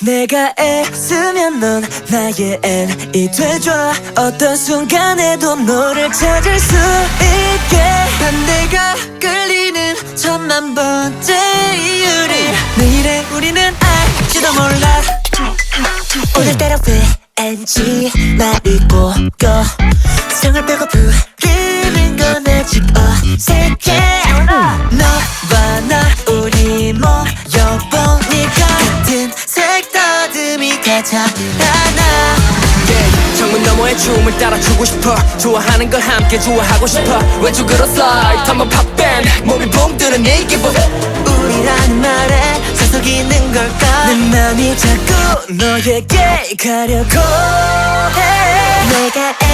내가 애쓰면 넌 나의 N이 돼줘. 어떤 순간에도 너를 찾을 수 있게. 반대가 끌리는 천만 번째 이유를 내일의 우리는 알지도 몰라. 오늘따라 왠지 말이 꼬여? 성을 빼고 부 하나 yeah, 창문 너머의 춤을 따라추고 싶어. 좋아하는 걸 함께 좋아하고 싶어. 왼쪽으로 슬라이드 한번 팝밴. 몸이 붕 뜨는 이 기분 우리란 말에 서서 있는 걸까? 내 맘이 자꾸 너에게 가려고 해. 내가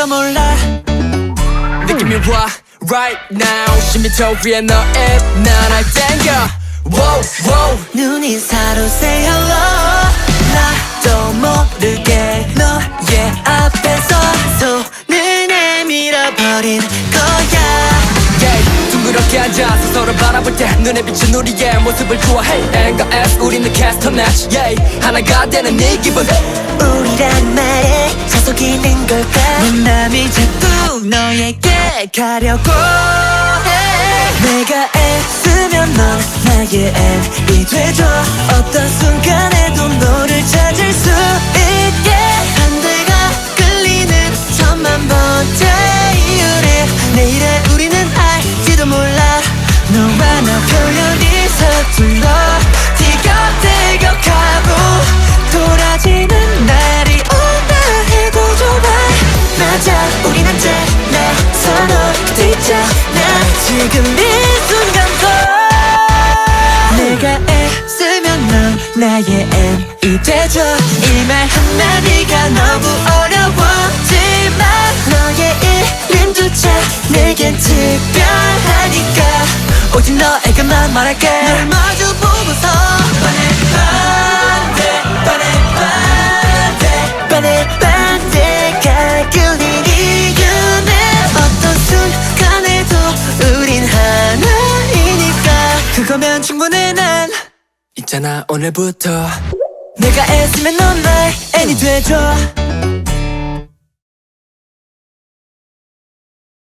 알지도 몰라. 느낌이 와 right now. 10m 위에 너의 난날 땡겨. Wow wow 눈이 사로새 hello 나도 모르게 너의 앞에서 손을 내밀어 버린 거야. Yeah, 둥그렇게 앉아서 서로 바라볼 때 눈에 비친 우리의 모습을 좋아해. N과 S 우리는 캐스터 매치 yeah, 하나가 되는 이 기분 우리란 말에 자석 있는 걸까? 내 맘이 자꾸 너에게 가려고 해. 내가 애쓰면 넌 나의 N이 돼줘 어떤 순간에도 너를 찾을 지금 이 순간도 내가 애쓰면 넌 나의 N이 돼줘 이 말 한마디가 너무 어려웠지만 너의 이름조차 내겐 특별하니까 오직 너에게만 말할게. 널 마주 보 그거면 충분해 난 있잖아 오늘부터. 내가 애쓰면 넌 나의 애니 돼줘